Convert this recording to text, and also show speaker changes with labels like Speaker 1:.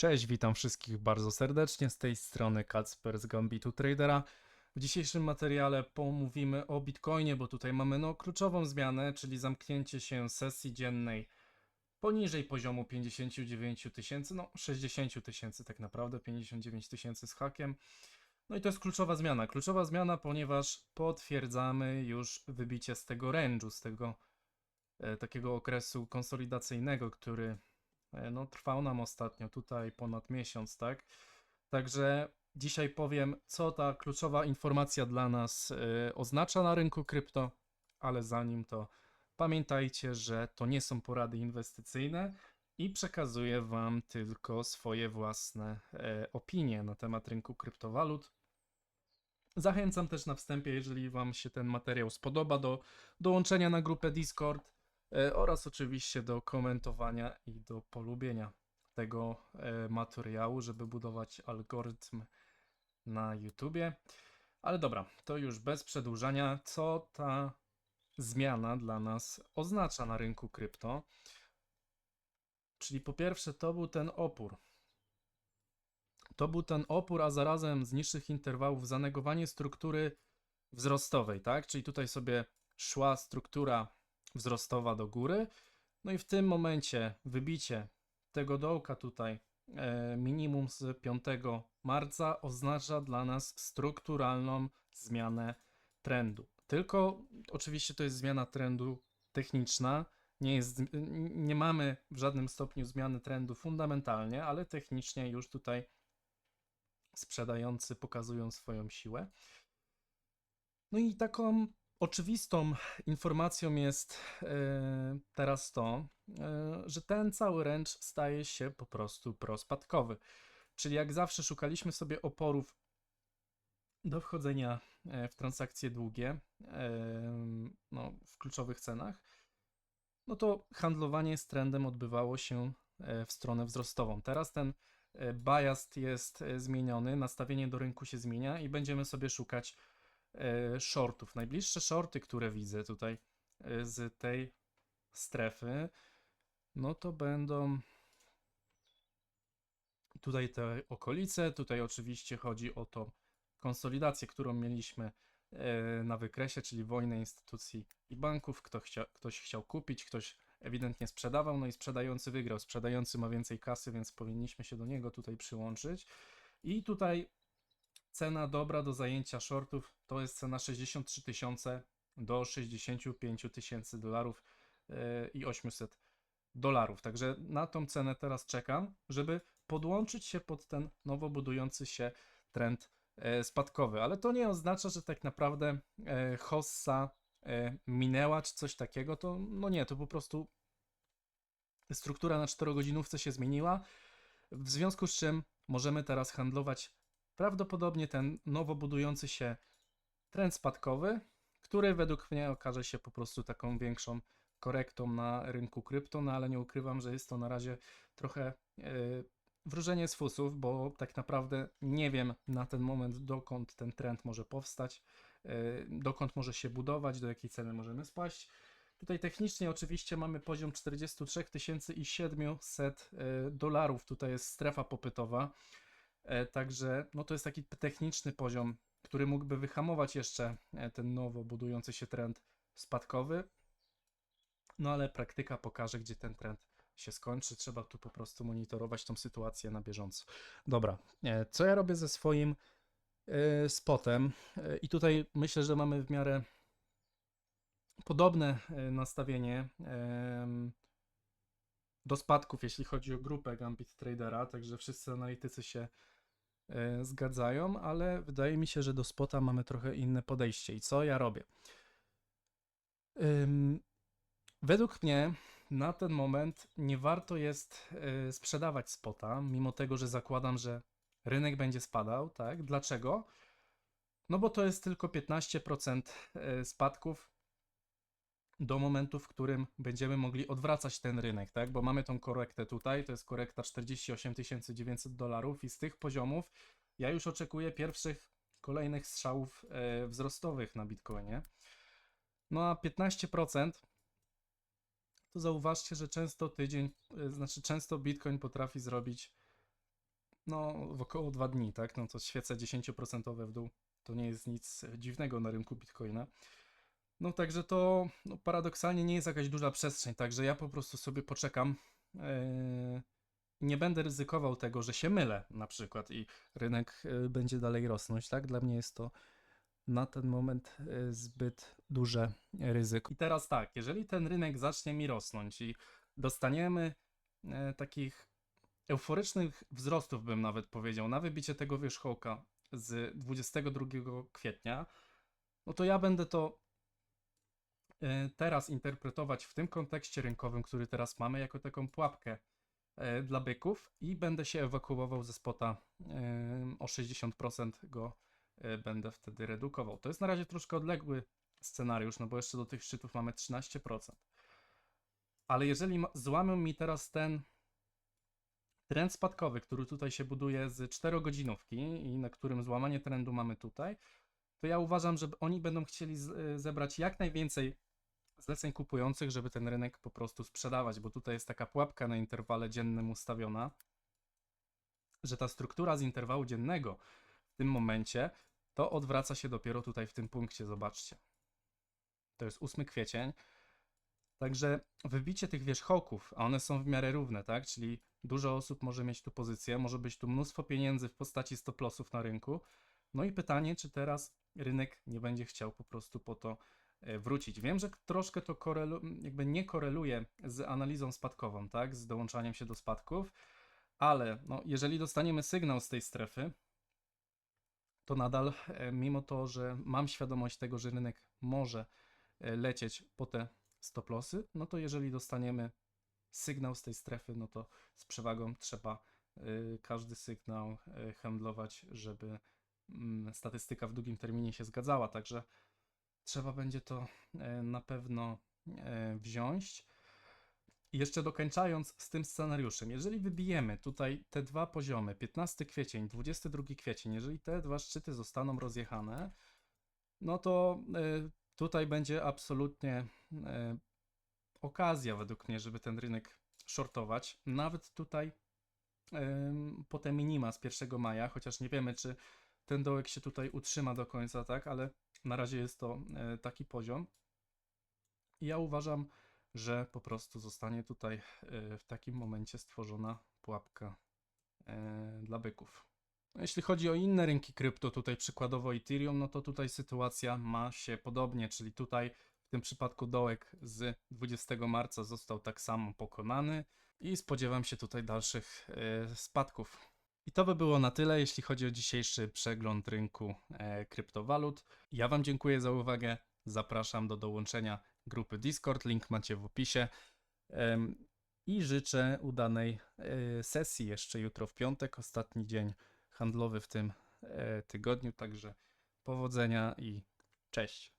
Speaker 1: Cześć, witam wszystkich bardzo serdecznie. Z tej strony Kacper z Gambitu Tradera. W dzisiejszym materiale pomówimy o Bitcoinie, bo tutaj mamy no, kluczową zmianę, czyli zamknięcie się sesji dziennej poniżej poziomu 59 tysięcy, no 60 tysięcy tak naprawdę, 59 tysięcy z hakiem. No i to jest kluczowa zmiana. Kluczowa zmiana, ponieważ potwierdzamy już wybicie z tego range'u, z tego e, takiego okresu konsolidacyjnego, który no, trwał nam ostatnio tutaj ponad miesiąc, tak? Także dzisiaj powiem, co ta kluczowa informacja dla nas e, oznacza na rynku krypto, ale zanim to pamiętajcie, że to nie są porady inwestycyjne i przekazuję Wam tylko swoje własne e, opinie na temat rynku kryptowalut. Zachęcam też na wstępie, jeżeli Wam się ten materiał spodoba, do dołączenia na grupę Discord e, oraz oczywiście do komentowania i do polubienia tego e, materiału, żeby budować algorytm na YouTubie. Ale dobra, to już bez przedłużania, co ta zmiana dla nas oznacza na rynku krypto? Czyli po pierwsze, to był ten opór. To był ten opór, a zarazem z niższych interwałów zanegowanie struktury wzrostowej, tak? Czyli tutaj sobie szła struktura wzrostowa do góry. No i w tym momencie wybicie tego dołka tutaj e, minimum z 5 marca oznacza dla nas strukturalną zmianę trendu. Tylko oczywiście to jest zmiana trendu techniczna. Nie, jest, nie mamy w żadnym stopniu zmiany trendu fundamentalnie, ale technicznie już tutaj sprzedający pokazują swoją siłę. No i taką oczywistą informacją jest e, teraz to, e, że ten cały range staje się po prostu prospadkowy. Czyli jak zawsze szukaliśmy sobie oporów do wchodzenia e, w transakcje długie no, w kluczowych cenach, no to handlowanie z trendem odbywało się w stronę wzrostową. Teraz ten bias jest zmieniony, nastawienie do rynku się zmienia i będziemy sobie szukać shortów. Najbliższe shorty, które widzę tutaj z tej strefy, no to będą tutaj te okolice. Tutaj oczywiście chodzi o tą konsolidację, którą mieliśmy na wykresie, czyli wojnę instytucji i banków. Kto chcia, ktoś chciał kupić, ktoś ewidentnie sprzedawał, no i sprzedający wygrał. Sprzedający ma więcej kasy, więc powinniśmy się do niego tutaj przyłączyć. I tutaj cena dobra do zajęcia shortów to jest cena 63 tysiące do 65 tysięcy dolarów e, i 800 dolarów. Także na tą cenę teraz czekam, żeby podłączyć się pod ten nowo budujący się trend e, spadkowy. Ale to nie oznacza, że tak naprawdę e, hossa minęła czy coś takiego. To no nie, to po prostu struktura na 4-godzinówce się zmieniła. W związku z czym możemy teraz handlować prawdopodobnie ten nowo budujący się trend spadkowy, który według mnie okaże się po prostu taką większą korektą na rynku krypto, no ale nie ukrywam, że jest to na razie trochę yy, wróżenie z fusów, bo tak naprawdę nie wiem na ten moment dokąd ten trend może powstać, yy, dokąd może się budować, do jakiej ceny możemy spaść. Tutaj technicznie oczywiście mamy poziom 43 700 e, dolarów, tutaj jest strefa popytowa. E, także no to jest taki techniczny poziom, który mógłby wyhamować jeszcze e, ten nowo budujący się trend spadkowy. No ale praktyka pokaże, gdzie ten trend się skończy. Trzeba tu po prostu monitorować tą sytuację na bieżąco. Dobra, e, co ja robię ze swoim spotem? I tutaj myślę, że mamy w miarę podobne nastawienie do spadków, jeśli chodzi o grupę Gambit Tradera, także wszyscy analitycy się zgadzają, ale wydaje mi się, że do spota mamy trochę inne podejście. I co ja robię? Według mnie na ten moment nie warto jest e, sprzedawać spota, mimo tego, że zakładam, że rynek będzie spadał, tak? Dlaczego? No bo to jest tylko 15% e, spadków do momentu, w którym będziemy mogli odwracać ten rynek, tak? Bo mamy tą korektę tutaj, to jest korekta 48 900 dolarów i z tych poziomów ja już oczekuję pierwszych kolejnych strzałów e, wzrostowych na Bitcoinie. No a 15% to zauważcie, że często tydzień, e, znaczy często Bitcoin potrafi zrobić no w około dwa dni, tak? No to świece 10% w dół to nie jest nic dziwnego na rynku Bitcoina. No także to no, paradoksalnie nie jest jakaś duża przestrzeń, także ja po prostu sobie poczekam. Yy, nie będę ryzykował tego, że się mylę na przykład i rynek yy, będzie dalej rosnąć, tak? Dla mnie jest to na ten moment yy, zbyt duże ryzyko. I teraz tak, jeżeli ten rynek zacznie mi rosnąć i dostaniemy takich euforycznych wzrostów, bym nawet powiedział, na wybicie tego wierzchołka z 22 kwietnia, no to ja będę to e, teraz interpretować w tym kontekście rynkowym, który teraz mamy, jako taką pułapkę e, dla byków i będę się ewakuował ze spota e, o 60% go e, będę wtedy redukował. To jest na razie troszkę odległy scenariusz, no bo jeszcze do tych szczytów mamy 13%. Ale jeżeli złamią mi teraz ten trend spadkowy, który tutaj się buduje z 4-godzinówki i na którym złamanie trendu mamy tutaj, to ja uważam, że oni będą chcieli zebrać jak najwięcej zleceń kupujących, żeby ten rynek po prostu sprzedawać, bo tutaj jest taka pułapka na interwale dziennym ustawiona, że ta struktura z interwału dziennego w tym momencie to odwraca się dopiero tutaj w tym punkcie, zobaczcie. To jest 8 kwiecień. Także wybicie tych wierzchołków, a one są w miarę równe, tak? Czyli dużo osób może mieć tu pozycję, może być tu mnóstwo pieniędzy w postaci stop-lossów na rynku. No i pytanie, czy teraz rynek nie będzie chciał po prostu po to wrócić. Wiem, że troszkę to korelu, jakby nie koreluje z analizą spadkową, tak? Z dołączaniem się do spadków, ale no, jeżeli dostaniemy sygnał z tej strefy, to nadal, e, mimo to, że mam świadomość tego, że rynek może e, lecieć po te stop-lossy, no to jeżeli dostaniemy sygnał z tej strefy, no to z przewagą trzeba każdy sygnał handlować, żeby mm, statystyka w długim terminie się zgadzała. Także trzeba będzie to e, na pewno e, wziąć. I jeszcze dokończając z tym scenariuszem, jeżeli wybijemy tutaj te dwa poziomy, 15 kwiecień, 22 kwiecień, jeżeli te dwa szczyty zostaną rozjechane, no to e, tutaj będzie absolutnie okazja według mnie, żeby ten rynek shortować. Nawet tutaj po te minima z 1 maja, chociaż nie wiemy, czy ten dołek się tutaj utrzyma do końca, tak, ale na razie jest to e, taki poziom. I ja uważam, że po prostu zostanie tutaj e, w takim momencie stworzona pułapka e, dla byków. No, Jeśli chodzi o inne rynki krypto, tutaj przykładowo Ethereum, no to tutaj sytuacja ma się podobnie, czyli tutaj w tym przypadku dołek z 20 marca został tak samo pokonany i spodziewam się tutaj dalszych spadków. I to by było na tyle, jeśli chodzi o dzisiejszy przegląd rynku e, kryptowalut. Ja Wam dziękuję za uwagę. Zapraszam do dołączenia grupy Discord, link macie w opisie. I życzę udanej e, sesji jeszcze jutro w piątek, ostatni dzień handlowy w tym e, tygodniu. Także powodzenia i cześć.